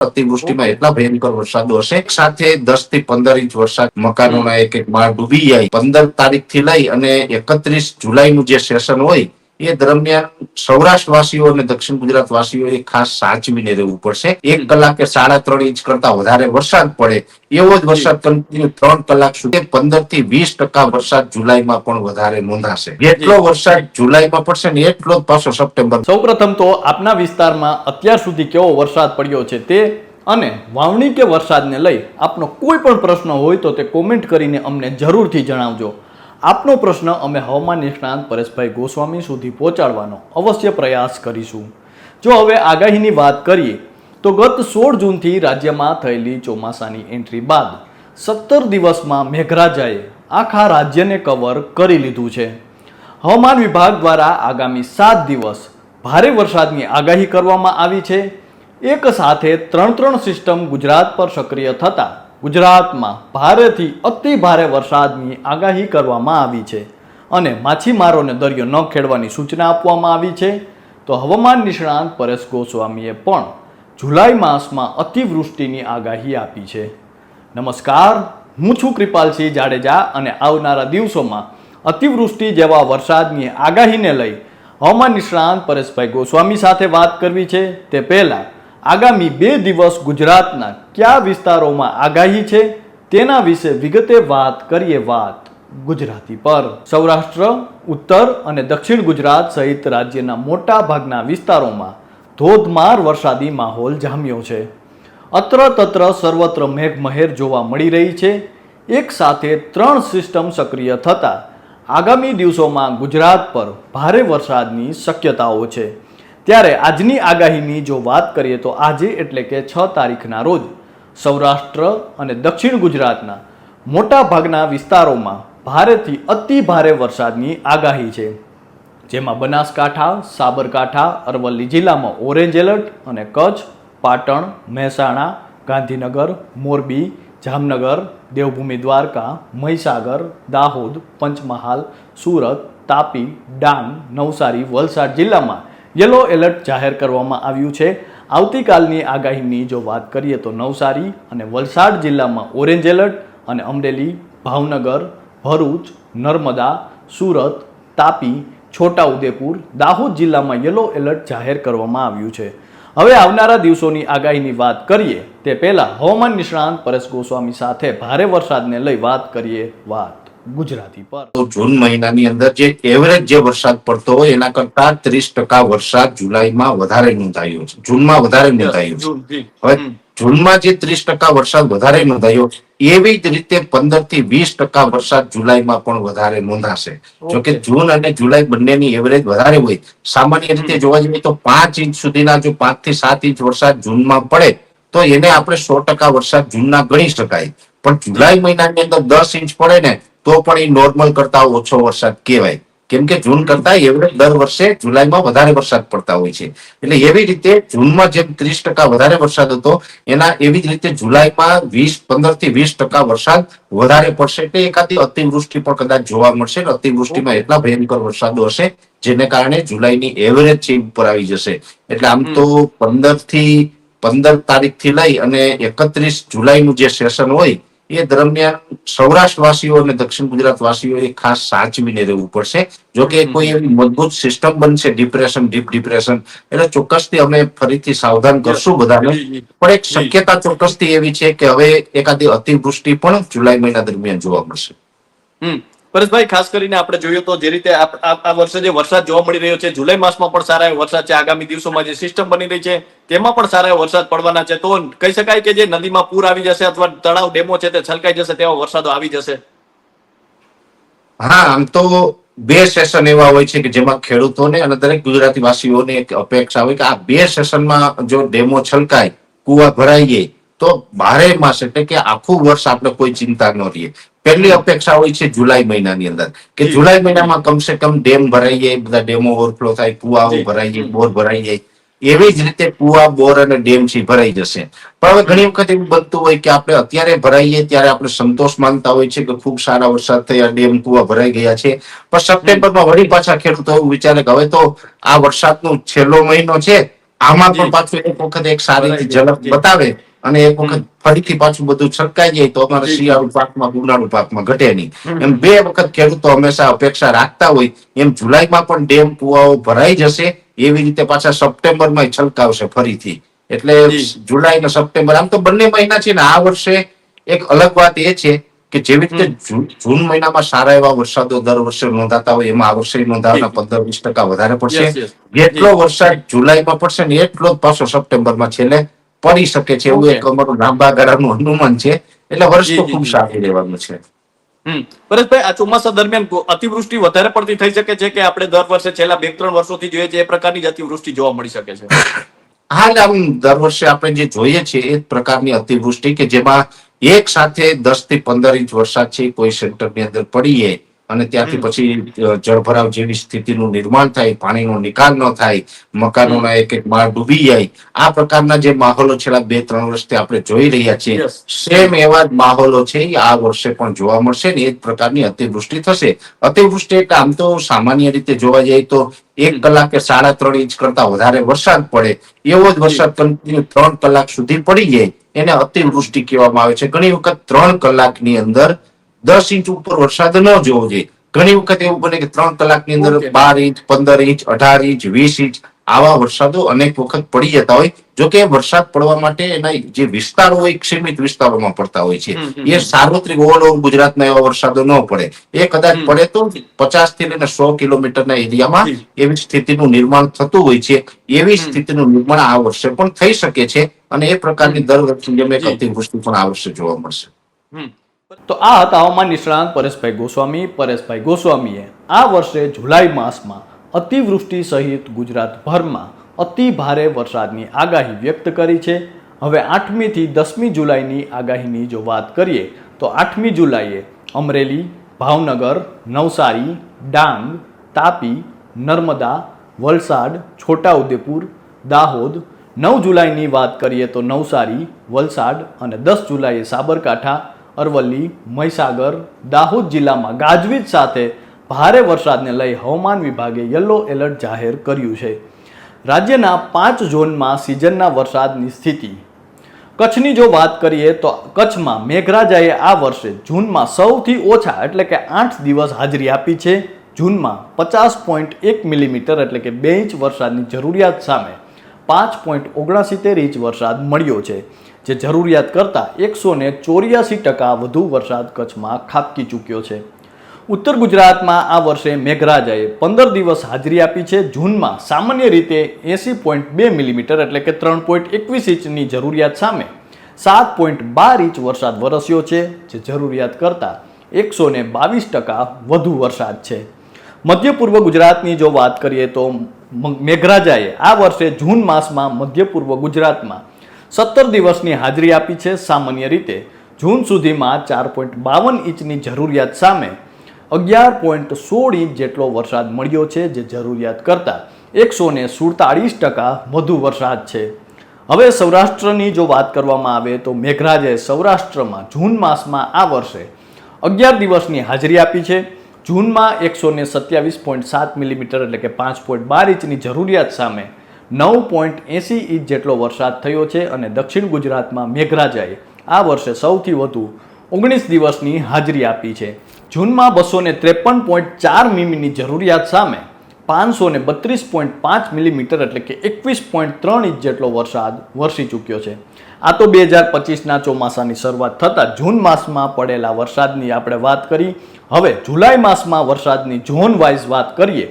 અતિવૃષ્ટિમાં એટલા ભયંકર વરસાદો હશે. એક સાથે દસથી પંદર ઇંચ વરસાદ મકાનોના એક એક માળ ડૂબી જાય. પંદર તારીખથી લઈ અને એકત્રીસ જુલાઈ નું જે સેશન હોય એ દરમિયાન સૌરાષ્ટ્ર વાસીઓ અને દક્ષિણ ગુજરાત વાસીઓએ ખાસ સાચવીને રહેવું પડશે. એક કલાકે સાડા ત્રણ ઇંચ કરતા વધારે વરસાદ પડે એવો જ વરસાદ કન્ટિન્યુ ત્રણ કલાક સુધી. પંદરથી વીસ ટકા વરસાદ જુલાઈમાં પણ વધારે નોંધાશે. જેટલો વરસાદ જુલાઈમાં પડશે ને એટલો જ પાછો સપ્ટેમ્બર સૌપ્રથમ તો આપના વિસ્તારમાં અત્યાર સુધી કેવો વરસાદ પડ્યો છે તે અને વાવણી કે વરસાદને લઈ આપનો કોઈ પણ પ્રશ્ન હોય તો તે કોમેન્ટ કરીને અમને જરૂરથી જણાવજો. આપનો પ્રશ્ન અમે હવામાન નિષ્ણાંત પરેશભાઈ ગોસ્વામી સુધી પહોંચાડવાનો અવશ્ય પ્રયાસ કરીશું. જો હવે આગાહીની વાત કરીએ, તો ગત સોળ જૂનથી રાજ્યમાં થયેલી ચોમાસાની એન્ટ્રી બાદ સત્તર દિવસમાં મેઘરાજાએ આખા રાજ્યને કવર કરી લીધું છે. હવામાન વિભાગ દ્વારા આગામી સાત દિવસ ભારે વરસાદની આગાહી કરવામાં આવી છે. એક સાથે ત્રણ ત્રણ સિસ્ટમ ગુજરાત પર સક્રિય થતા ગુજરાતમાં ભારેથી અતિ ભારે વરસાદની આગાહી કરવામાં આવી છે અને માછીમારોને દરિયો ન ખેડવાની સૂચના આપવામાં આવી છે. તો હવામાન નિષ્ણાંત પરેશ ગોસ્વામીએ પણ જુલાઈ માસમાં અતિવૃષ્ટિની આગાહી આપી છે. નમસ્કાર, હું છું કૃપાલસિંહ જાડેજા અને આવનારા દિવસોમાં અતિવૃષ્ટિ જેવા વરસાદની આગાહીને લઈ હવામાન નિષ્ણાંત પરેશભાઈ ગોસ્વામી સાથે વાત કરવી છે. તે પહેલા આગામી બે દિવસ ગુજરાતના કયા વિસ્તારોમાં આગાહી છે તેના વિશે વિગતે વાત કરીએ વાત ગુજરાતી પર. સૌરાષ્ટ્ર, ઉત્તર અને દક્ષિણ ગુજરાત સહિત રાજ્યના મોટા ભાગના વિસ્તારોમાં ધોધમાર વરસાદી માહોલ જામ્યો છે. અત્ર તત્ર સર્વત્ર મેઘમહેર જોવા મળી રહી છે. એક સાથે ત્રણ સિસ્ટમ સક્રિય થતાં આગામી દિવસોમાં ગુજરાત પર ભારે વરસાદની શક્યતાઓ છે. ત્યારે આજની આગાહીની જો વાત કરીએ તો આજે એટલે કે છ તારીખના રોજ સૌરાષ્ટ્ર અને દક્ષિણ ગુજરાતના મોટા ભાગના વિસ્તારોમાં ભારેથી અતિ ભારે વરસાદની આગાહી છે. જેમાં બનાસકાંઠા, સાબરકાંઠા, અરવલ્લી જિલ્લામાં ઓરેન્જ એલર્ટ અને કચ્છ, પાટણ, મહેસાણા, ગાંધીનગર, મોરબી, જામનગર, દેવભૂમિ દ્વારકા, મહીસાગર, દાહોદ, પંચમહાલ, સુરત, તાપી, ડાંગ, નવસારી, વલસાડ જિલ્લામાં યલો એલર્ટ જાહેર કરવામાં આવ્યું છે. આવતીકાલની આગાહીની જો વાત કરીએ તો નવસારી અને વલસાડ જિલ્લામાં ઓરેન્જ એલર્ટ અને અમરેલી, ભાવનગર, ભરૂચ, નર્મદા, સુરત, તાપી, છોટાઉદેપુર, દાહોદ જિલ્લામાં યલો એલર્ટ જાહેર કરવામાં આવ્યું છે. હવે આવનારા દિવસોની આગાહીની વાત કરીએ તે પહેલાં હવામાન નિષ્ણાંત પરેશ ગોસ્વામી સાથે ભારે વરસાદને લઈ વાત કરીએ વાત. ગુજરાતી પર. જૂન મહિનાની અંદર જે એવરેજ જે વરસાદ પડતો હોય એના કરતા ત્રીસ ટકા વરસાદ જુલાઈમાં વધારે નોંધાયો છે. જૂનમાં વધારે નોંધાયો છે. હવે જૂનમાં જે ત્રીસ ટકા વરસાદ વધારે નોંધાયો એવી જ રીતે પંદરથી વીસ ટકા વરસાદ જુલાઈમાં પણ વધારે નોંધાશે. જોકે જૂન અને જુલાઈ બંનેની એવરેજ વધારે હોય. સામાન્ય રીતે જોવા જઈએ તો પાંચ ઇંચ સુધીના જો પાંચથી સાત ઇંચ વરસાદ જૂનમાં પડે તો એને આપણે સો ટકા વરસાદ જૂનના ગણી શકાય. પણ જુલાઈ મહિનાની અંદર દસ ઇંચ પડે ને તો પણ એ નોર્મલ કરતા ઓછો વરસાદ કહેવાય. કેમ કે જૂન કરતા એવરેજ દર વર્ષે જુલાઈમાં વધારે વરસાદ પડતા હોય છે. એટલે એવી રીતે જૂનમાં જેમ ત્રીસ ટકા વધારે વરસાદ હતો, એના એવી જ રીતે જુલાઈમાં વીસ, પંદરથી વીસ ટકા વરસાદ વધારે પડશે. એટલે એકાદી અતિવૃષ્ટિ પણ કદાચ જોવા મળશે અતિવૃષ્ટિમાં એટલા ભયંકર વરસાદો હશે, જેને કારણે જુલાઈની એવરેજ છે ઉપર આવી જશે. એટલે આમ તો પંદરથી પંદર તારીખથી લઈ અને એકત્રીસ જુલાઈનું જે સેશન હોય એ દરમિયાન સૌરાષ્ટ્ર વાસીઓ અને દક્ષિણ ગુજરાત વાસીઓએ ખાસ સાચવીને રહેવું પડશે. જો કે કોઈ એવી મજબૂત સિસ્ટમ બનશે ડિપ્રેશન ડીપ ડિપ્રેશન એટલે ચોક્કસથી અમે ફરીથી સાવધાન કરશું બધાને. પણ એક શક્યતા ચોક્કસથી એવી છે કે હવે એકાદી અતિવૃષ્ટિ પણ જુલાઈ મહિના દરમિયાન જોવા મળશે. હમ. પરેશભાઈ ખાસ કરીને આપણે જોયું તો જે રીતે આ વર્ષે જે વરસાદ જોવા મળી રહ્યો છે, જુલાઈ માસમાં પણ સારા વરસાદ છે. આગામી દિવસોમાં જે સિસ્ટમ બની રહી છે, તેમાં પણ સારા વરસાદ પડવાના છે. તો કહી શકાય કે જે નદીમાં પૂર આવી જશે અથવા તળાવ ડેમો છે તે છલકાઈ જશે, તેવા વરસાદો આવી જશે. હા, આમ તો બે સેશન એવા હોય છે કે જેમાં ખેડૂતોને અને દરેક ગુજરાતી વાસીઓને એક અપેક્ષા હોય કે આ બે સેશનમાં જો ડેમો છલકાય, કુવા ભરાઈ જાય, તો બારે માસ એટલે કે આખું વર્ષ આપણે કોઈ ચિંતા ન રહીએ. પહેલી અપેક્ષા હોય છે જુલાઈ મહિનાની અંદર. કે જુલાઈ મહિનામાં કમસે કમ ડેમ ભરાઈ જાય બધા ડેમો ઓવરફ્લો થાય કુવાઓ. ભરાઈ જાય બોર ભરાઈ જાય. એવી જ રીતે કુવા બોર અને ડેમ છે ભરાઈ જશે. પણ હવે ઘણી વખત એવું બનતું હોય કે આપણે અત્યારે ભરાઈએ ત્યારે આપણે સંતોષ માનતા હોય છે કે ખૂબ સારા વરસાદ થયા ડેમ કુવા ભરાઈ ગયા છે. પણ સપ્ટેમ્બરમાં વળી પાછા ખેડૂતો એવું વિચારે કે હવે તો આ વરસાદનો છેલ્લો મહિનો છે. આમાં પણ પાછું એક વખત એક સારી. ઝલક બતાવે. અને એક વખત ફરીથી પાછું બધું છલકાઈ જાય તો અમારે શિયાળુ પાકમાં ઉનાળુ પાકમાં ઘટે નહીં. એમ બે વખત ખેડૂતો હંમેશા અપેક્ષા રાખતા હોય એમ જુલાઈમાં પણ ડેમ કુવાઓ ભરાઈ જશે એવી રીતે પાછા સપ્ટેમ્બરમાં છલકાવશે ફરીથી. એટલે જુલાઈ ને સપ્ટેમ્બર આમ તો બંને મહિના છે ને આ વર્ષે એક અલગ વાત એ છે કે જેવી રીતે જૂન મહિનામાં સારા એવા વરસાદો દર વર્ષે નોંધાતા હોય એમાં આ વર્ષે નોંધાવાના પંદર વીસ ટકા વધારે પડશે. જેટલો વરસાદ જુલાઈમાં પડશે ને એટલો જ પાછો સપ્ટેમ્બરમાં છેલ્લે પડી શકે છે એવું એક અમારું લાંબા ગાળાનું અનુમાન છે. એટલે વર્ષ તો ખૂબ સારું રહેવાનું છે. પરેશભાઈ આ ચોમાસા દરમિયાન અતિવૃષ્ટિ વધારે પડતી થઈ શકે છે કે આપણે દર વર્ષે છેલ્લા બે ત્રણ વર્ષોથી જોઈએ છે એ પ્રકારની જ અતિવૃષ્ટિ જોવા મળી શકે છે? હા એટલે આમ દર વર્ષે આપણે જે જોઈએ છીએ એ પ્રકારની અતિવૃષ્ટિ કે જેમાં એક સાથે દસથી પંદર ઇંચ વરસાદ છે કોઈ સેન્ટરની અંદર પડીએ. અને ત્યાંથી પછી જળભરાવ જેવી સ્થિતિનું નિર્માણ થાય પાણીનો નિકાલ ન થાય મકાનોના એક એક માળ ડૂબી જાય આ પ્રકારના જે માહોલો છેલ્લા બે ત્રણ વર્ષથી આપણે જોઈ રહ્યા છીએ. સેમ એવા જ માહોલો છે એ આ વર્ષે પણ જોવા મળશે ને એ જ પ્રકારની અતિવૃષ્ટિ થશે. અતિવૃષ્ટિ એટલે આમ તો સામાન્ય રીતે જોવા જઈએ તો એક. કલાકે સાડા ત્રણ ઇંચ કરતા વધારે વરસાદ પડે. એવો જ વરસાદ કન્ટિન્યુ ત્રણ કલાક સુધી પડી જાય. એને અતિવૃષ્ટિ કહેવામાં આવે છે. ઘણી વખત ત્રણ કલાકની અંદર દસ ઇંચ ઉપર વરસાદ ન જોવો જોઈએ. ઘણી વખત એવું બને કે ત્રણ કલાકની અંદર બાર ઇંચ પંદર ઇંચ અઢાર ઇંચ વીસ ઇંચ આવા વરસાદો અનેક વખત પડી જતા હોય. જો કે વરસાદ પડવા માટે એના જે વિસ્તારો હોય સીમિત વિસ્તારોમાં પડતા હોય છે. એ સાર્વત્રિક ઓલ ઓવર ગુજરાતના એવા વરસાદો ન પડે. એ કદાચ પડે તો પચાસથી લઈને સો કિલોમીટરના એરિયામાં. એવી સ્થિતિનું નિર્માણ થતું હોય છે. એવી. સ્થિતિનું નિર્માણ આ વર્ષે પણ થઈ શકે છે અને એ પ્રકારની દર વર્ષની જેમ એક અતિવૃષ્ટિ પણ આ વર્ષે જોવા મળશે. તો આ હતા હવામાન નિષ્ણાંત પરેશભાઈ ગોસ્વામી. પરેશભાઈ ગોસ્વામીએ આ વર્ષે જુલાઈ માસમાં અતિવૃષ્ટિ સહિત ગુજરાતભરમાં અતિ ભારે વરસાદની આગાહી વ્યક્ત કરી છે. હવે આઠમીથી દસમી જુલાઈની આગાહીની જો વાત કરીએ, તો આઠમી જુલાઈએ અમરેલી, ભાવનગર, નવસારી, ડાંગ, તાપી, નર્મદા, વલસાડ, છોટાઉદેપુર, દાહોદ, નવ જુલાઈની વાત કરીએ તો નવસારી, વલસાડ અને દસ જુલાઈએ સાબરકાંઠા અરવલ્લી, મહીસાગર, દાહોદ જિલ્લામાં ગાજવીજ સાથે ભારે વરસાદને લઈ હવામાન વિભાગે યલો એલર્ટ જાહેર કર્યું છે. રાજ્યના પાંચ ઝોનમાં સિઝનના વરસાદની સ્થિતિ. કચ્છની જો વાત કરીએ તો કચ્છમાં મેઘરાજાએ આ વર્ષે જૂનમાં સૌથી ઓછા એટલે કે આઠ દિવસ હાજરી આપી છે. જૂનમાં પચાસ પોઈન્ટ એક મિલીમીટર એટલે કે બે ઇંચ વરસાદની જરૂરિયાત સામે પાંચ પોઈન્ટ ઓગણસિત્તેર ઇંચ વરસાદ મળ્યો છે. જે જરૂરિયાત કરતાં એકસો ને ચોર્યાસી ટકા વધુ વરસાદ કચ્છમાં ખાબકી ચૂક્યો છે. ઉત્તર ગુજરાતમાં આ વર્ષે મેઘરાજાએ પંદર દિવસ હાજરી આપી છે. જૂનમાં સામાન્ય રીતે એસી પોઈન્ટ બે મિલીમીટર એટલે કે ત્રણ પોઈન્ટ એકવીસ ઇંચની જરૂરિયાત સામે સાત પોઈન્ટ બાર ઇંચ વરસાદ વરસ્યો છે, જે જરૂરિયાત કરતાં એકસો ને બાવીસ ટકા વધુ વરસાદ છે. મધ્ય પૂર્વ ગુજરાતની જો વાત કરીએ તો મેઘરાજાએ આ વર્ષે જૂન માસમાં મધ્ય પૂર્વ ગુજરાતમાં સત્તર દિવસની હાજરી આપી છે સામાન્ય રીતે. જૂન સુધીમાં ચાર પોઈન્ટ બાવન ઇંચની જરૂરિયાત સામે અગિયાર પોઈન્ટ સોળ ઇંચ જેટલો વરસાદ મળ્યો છે જે જરૂરિયાત કરતાં એકસો ને સુડતાળીસ ટકા વધુ વરસાદ છે. હવે સૌરાષ્ટ્રની જો વાત કરવામાં આવે તો મેઘરાજે સૌરાષ્ટ્રમાં જૂન માસમાં આ વર્ષે અગિયાર દિવસની હાજરી આપી છે. જૂનમાં એકસો ને સત્યાવીસ પોઈન્ટ સાત મિલીમીટર એટલે કે પાંચ પોઈન્ટ બાર ઇંચની જરૂરિયાત સામે નવ પોઈન્ટ એંસી ઇંચ જેટલો વરસાદ થયો છે અને દક્ષિણ ગુજરાતમાં મેઘરાજાએ આ વર્ષે સૌથી વધુ ઓગણીસ દિવસની હાજરી આપી છે. જૂનમાં બસો ને ત્રેપન પોઈન્ટ ચાર મીમીની જરૂરિયાત સામે પાંચસો ને બત્રીસ પોઈન્ટ પાંચ મિલીમીટર એટલે કે એકવીસ પોઈન્ટ ત્રણ ઇંચ જેટલો વરસાદ વરસી ચૂક્યો છે. આ તો બે હજાર પચીસના ચોમાસાની શરૂઆત થતાં જૂન માસમાં પડેલા વરસાદની આપણે વાત કરી. હવે જુલાઈ માસમાં વરસાદની ઝોન વાઇઝ વાત કરીએ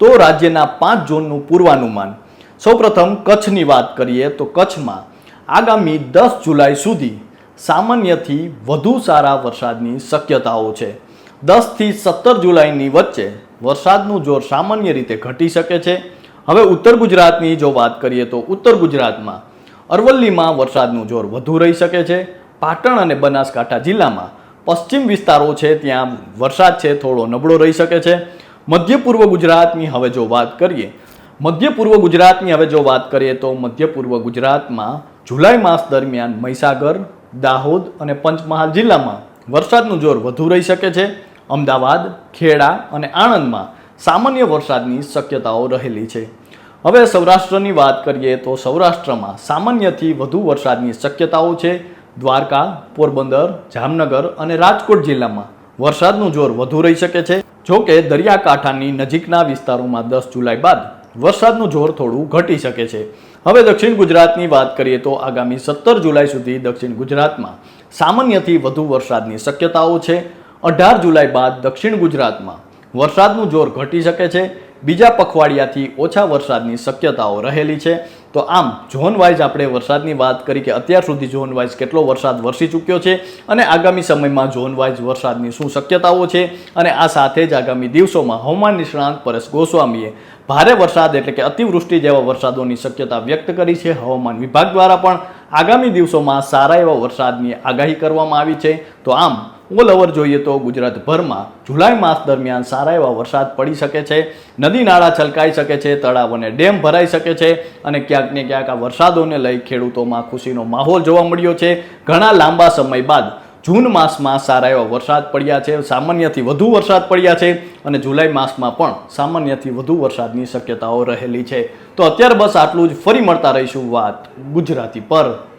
તો રાજ્યના પાંચ ઝોનનું પૂર્વાનુમાન સૌપ્રથમ કચ્છની વાત કરીએ તો કચ્છમાં આગામી દસ જુલાઈ સુધી સામાન્યથી વધુ સારા વરસાદની શક્યતાઓ છે. દસથી સત્તર જુલાઈની વચ્ચે વરસાદનું જોર સામાન્ય રીતે ઘટી શકે છે. હવે ઉત્તર ગુજરાતની જો વાત કરીએ તો ઉત્તર ગુજરાતમાં અરવલ્લીમાં વરસાદનું જોર વધુ રહી શકે છે. પાટણ અને બનાસકાંઠા જિલ્લામાં પશ્ચિમ વિસ્તારો છે ત્યાં વરસાદ છે, થોડો નબળો રહી શકે છે. મધ્ય પૂર્વ ગુજરાતની હવે જો વાત કરીએ મધ્ય પૂર્વ ગુજરાતની હવે જો વાત કરીએ તો મધ્ય પૂર્વ ગુજરાતમાં જુલાઈ માસ દરમિયાન મહીસાગર, દાહોદ અને પંચમહાલ જિલ્લામાં વરસાદનું જોર વધુ રહી શકે છે. અમદાવાદ, ખેડા અને આણંદમાં સામાન્ય વરસાદની શક્યતાઓ રહેલી છે. હવે સૌરાષ્ટ્રની વાત કરીએ તો સૌરાષ્ટ્રમાં સામાન્યથી વધુ વરસાદની શક્યતાઓ છે. દ્વારકા, પોરબંદર, જામનગર અને રાજકોટ જિલ્લામાં વરસાદનું જોર વધુ રહી શકે છે. જોકે દરિયાકાંઠાની નજીકના વિસ્તારોમાં દસ જુલાઈ બાદ વરસાદનું જોર થોડું ઘટી શકે છે. હવે દક્ષિણ ગુજરાતની વાત કરીએ તો આગામી સત્તર જુલાઈ સુધી દક્ષિણ ગુજરાતમાં સામાન્યથી વધુ વરસાદની શક્યતાઓ છે. અઢાર જુલાઈ બાદ દક્ષિણ ગુજરાતમાં વરસાદનું જોર ઘટી શકે છે. બીજા પખવાડિયાથી ઓછા વરસાદની શક્યતાઓ રહેલી છે. તો આમ, ઝોન વાઇઝ આપણે વરસાદની વાત કરી કે અત્યાર સુધી ઝોન વાઇઝ કેટલો વરસાદ વરસી ચૂક્યો છે અને આગામી સમયમાં ઝોન વાઇઝ વરસાદની શું શક્યતાઓ છે અને આ સાથે જ આગામી દિવસોમાં હવામાન નિષ્ણાંત પરેશ ગોસ્વામીએ ભારે વરસાદ એટલે કે અતિવૃષ્ટિ જેવા વરસાદોની શક્યતા વ્યક્ત કરી છે. હવામાન વિભાગ દ્વારા પણ આગામી દિવસોમાં સારા એવા વરસાદની આગાહી કરવામાં આવી છે. તો આમ ઓલ ઓવર જોઈએ તો ગુજરાતભરમાં જુલાઈ માસ દરમિયાન સારા એવા વરસાદ પડી શકે છે, નદી નાળા છલકાઈ શકે છે, તળાવ અને ડેમ ભરાઈ શકે છે અને ક્યાંક ને ક્યાંક આ વરસાદોને લઈ ખેડૂતોમાં ખુશીનો માહોલ જોવા મળ્યો છે. ઘણા લાંબા સમય બાદ જૂન માસમાં સારા એવા વરસાદ પડ્યા છે, સામાન્યથી વધુ વરસાદ પડ્યા છે અને જુલાઈ માસમાં પણ સામાન્યથી વધુ વરસાદની શક્યતાઓ રહેલી છે. તો અત્યારે બસ આટલું જ. ફરી મળતા રહીશું વાત ગુજરાતી પર.